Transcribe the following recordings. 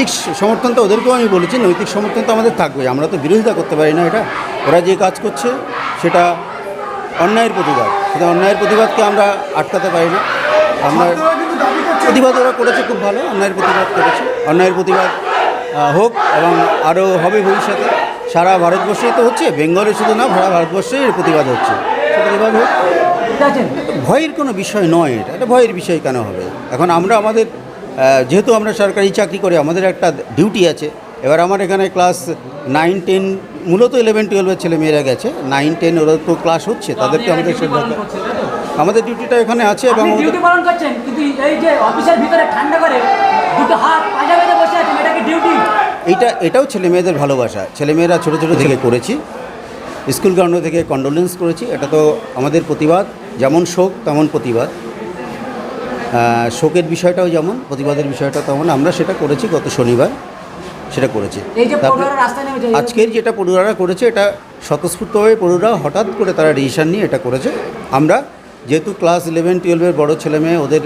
নৈতিক সমর্থন তো ওদেরকেও আমি বলেছি নৈতিক সমর্থন তো আমাদের থাকবে আমরা তো বিরোধিতা করতে পারি না এটা। ওরা যে কাজ করছে সেটা অন্যায়ের প্রতিবাদ। সেটা অন্যায়ের প্রতিবাদকে আমরা আটকাতে পারি না। আমরা প্রতিবাদ ওরা করেছে খুব ভালো অন্যায়ের প্রতিবাদ করেছে। অন্যায়ের প্রতিবাদ হোক এবং আরও হবে ভবিষ্যতে। সারা ভারতবর্ষেই তো হচ্ছে বেঙ্গলে শুধু না সারা ভারতবর্ষেই এর প্রতিবাদ হচ্ছে। প্রতিবাদ হোক। ভয়ের কোনো বিষয় নয় এটা। এটা ভয়ের বিষয় কেন হবে? এখন আমরা আমাদের যেহেতু আমরা সরকারি চাকরি করি আমাদের একটা ডিউটি আছে। এবার আমার এখানে ক্লাস নাইন টেন মূলত ইলেভেন টুয়েলভের ছেলে মেয়েরা গেছে। নাইন টেন ওরা তো ক্লাস হচ্ছে তাদেরকে আমাদের? আমাদের ডিউটিটা এখানে আছে এবং আমাদের- ডিউটি পালন করছেন কিন্তু এই যে অফিসের ভিতরে ঠান্ডা করে দুটো হাত পাজা বেঁধে বসে আছেন এটা এইটা এটাও ছেলে মেয়েদের ভালোবাসা। ছেলেমেয়েরা ছোটো ছোটো থেকে করেছি স্কুল গ্রাউন্ড থেকে কন্ডোলেন্স করেছি এটা তো আমাদের প্রতিবাদ যেমন শোক তেমন প্রতিবাদ। শোকের বিষয়টাও যেমন প্রতিবাদের বিষয়টা তেমন আমরা সেটা করেছি গত শনিবার সেটা করেছি। আজকের যেটা পড়ুয়ারা করেছে এটা স্বতঃস্ফূর্তভাবে পড়ুয়ারা হঠাৎ করে তারা ডিসিশন নিয়ে এটা করেছে। আমরা যেহেতু ক্লাস ইলেভেন টুয়েলভের বড় ছেলে মেয়ে ওদের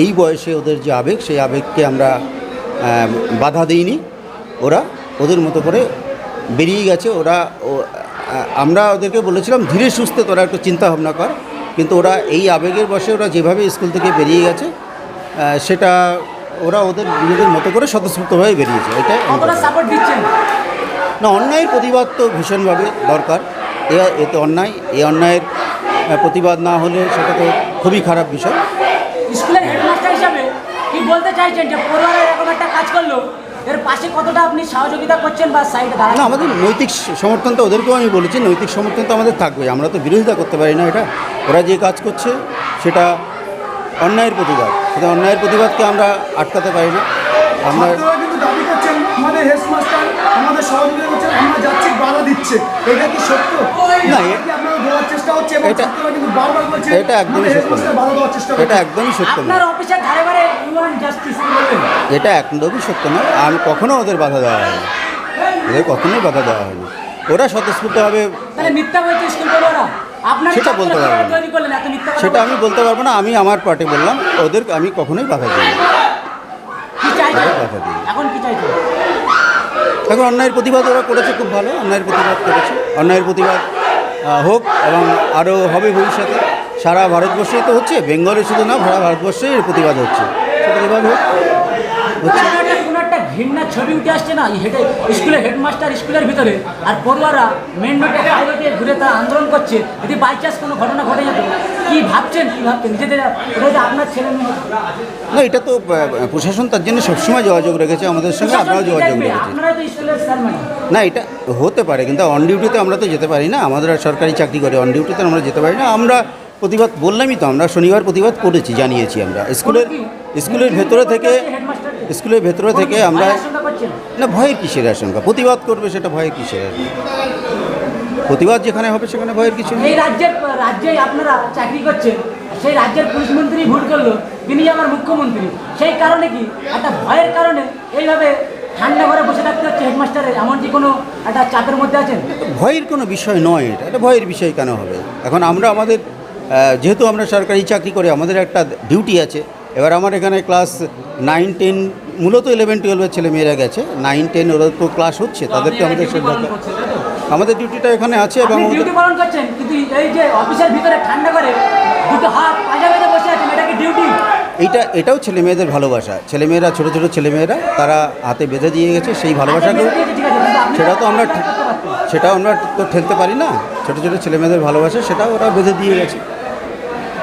এই বয়সে ওদের যে আবেগ সেই আবেগকে আমরা বাধা দিইনি। ওরা ওদের মতো করে বেরিয়ে গেছে। ওরা আমরা ওদেরকে বলেছিলাম ধীরে সুস্থে তোরা একটু চিন্তা ভাবনা কর। কিন্তু ওরা এই আবেগের বসে ওরা যেভাবে স্কুল থেকে বেরিয়ে গেছে সেটা ওরা ওদের নিজেদের মতো করে স্বতঃস্ফূর্তভাবে বেরিয়েছে দিচ্ছেন? না অন্যায়ের প্রতিবাদ তো ভীষণভাবে দরকার। এ এতে অন্যায় এই অন্যায়ের প্রতিবাদ না হলে সেটা তো খুবই খারাপ বিষয়। স্কুলের হেডমাস্টার হিসাবে কি বলতে চাইছেন যে পরিবারের এরকম একটা কাজ করল? এর পাশে কতটা আপনি সহযোগিতা করছেন বা সাইডে না দাঁড়ান আমাদের নৈতিক সমর্থন তো ওদেরকেও আমি বলেছি নৈতিক সমর্থন তো আমাদের থাকবে আমরা তো বিরোধিতা করতে পারি না এটা। ওরা যে কাজ করছে সেটা অন্যায়ের প্রতিবাদ। সেটা অন্যায়ের প্রতিবাদকে আমরা আটকাতে পারি না। আমরা কিন্তু দাবি করছেন আমাদের হেডমাস্টার আমাদের সহযোগিতা করছেন আমরা যাচ্ছি বাধা দিচ্ছে। এটা কি সত্য? না, হচ্ছে এবং এটা- ছাত্ররা কিন্তু বারবার বলছে এটা একদমই সত্য না। এটা একদমই সত্য না আপনার অফিসের ধারে বারে ইউয়ান জাস্টিস কি এটা একদমই সত্য নয় আমি কখনো ওদের বাধা দেওয়া হয়নি। ওদের কখনোই বাধা দেওয়া হয়নি। ওরা স্বতঃস্ফূর্তভাবে তাহলে মিথ্যা বলছে স্কুল আপনার সেটা বলতে পারব না। সেটা আমি বলতে পারব না। আমি আমার পার্টি বললাম ওদের আমি কখনোই বাধা দিই না। বাধা দিই এখন অন্যায়ের প্রতিবাদ ওরা করেছে খুব ভালো। অন্যায়ের প্রতিবাদ করেছে। অন্যায়ের প্রতিবাদ হোক এবং আরও হবে ভবিষ্যতে। সারা ভারতবর্ষে তো হচ্ছে, বেঙ্গলে শুধু না, সারা ভারতবর্ষেই এর প্রতিবাদ হচ্ছে। প্রতিবাদ হোক, হচ্ছে। ঘৃণার ছবি উঠে আসছে না? হেডে স্কুলের হেডমাস্টার স্কুলের ভিতরে। আর পড়ুয়ারা মেন রোডে দিয়ে ঘুরে তারা আন্দোলন করছে। যদি বাই চান্স কোনো ঘটনা ঘটে যেত কি ভাবছেন কি ভাবছেন? নিজেদের ওটা আপনার ছেলে মেয়ে না এটা তো প্রশাসন তার জন্য সবসময় যোগাযোগ রেখেছে আমাদের সঙ্গে আমরাও যোগাযোগ? রেখেছি। ম্যাডাম না এটা হতে পারে কিন্তু অন ডিউটিতে আমরা তো যেতে পারি না। আমাদের সরকারি চাকরি করে অন ডিউটিতে আমরা যেতে পারি না। আমরা প্রতিবাদ বললামই তো আমরা শনিবার প্রতিবাদ করেছি জানিয়েছি আমরা। স্কুলের স্কুলের ভেতরে থেকে স্কুলের ভেতরে থেকে আমরা না ভয়ের কিসের আশঙ্কা প্রতিবাদ করবে সেটা ভয়ের কিসের আশঙ্কা? প্রতিবাদ যেখানে হবে সেখানে ভয়ের কিছু নেই রাজ্যের রাজ্যে আপনারা চাকরি করছেন সেই রাজ্যের পুলিশ মন্ত্রী ভুল করল তিনি আমার মুখ্যমন্ত্রী। সেই কারণে কি? একটা ভয়ের কারণে এইভাবে ঠান্ডা ঘরে বসে থাকতে হচ্ছে হেডমাস্টারের এমন কি কোনো একটা চাপের মধ্যে আছেন? ভয়ের কোনো বিষয় নয় এটা এটা ভয়ের বিষয় কেন হবে? এখন আমরা আমাদের যেহেতু আমরা সরকারি চাকরি করে আমাদের একটা ডিউটি আছে এবার আমার এখানে ক্লাস নাইন টেন মূলত ইলেভেন টুয়েলভের ছেলে মেয়েরা গেছে নাইন টেন ওরা তো ক্লাস হচ্ছে তাদেরকে আমাদের? আমাদের ডিউটিটা এখানে আছে এবং ডিউটি পালন করছেন কিন্তু এই যে অফিসের ভিতরে ঠান্ডা করে দুটো হাত পাজা বেঁধে বসে আছেন এটা কি ডিউটি এইটা এটাও ছেলে মেয়েদের ভালোবাসা ছেলেমেয়েরা ছোটো ছোটো ছেলেমেয়েরা তারা হাতে বেঁধে দিয়ে গেছে সেই ভালোবাসাকেও আপনি সেটা তো আমরা করতে পারতেন। সেটা আমরা তো ঠেলতে পারি না ছোটো ছোটো ছেলেমেয়েদের ভালোবাসা সেটা ওরা বেঁধে দিয়ে গেছে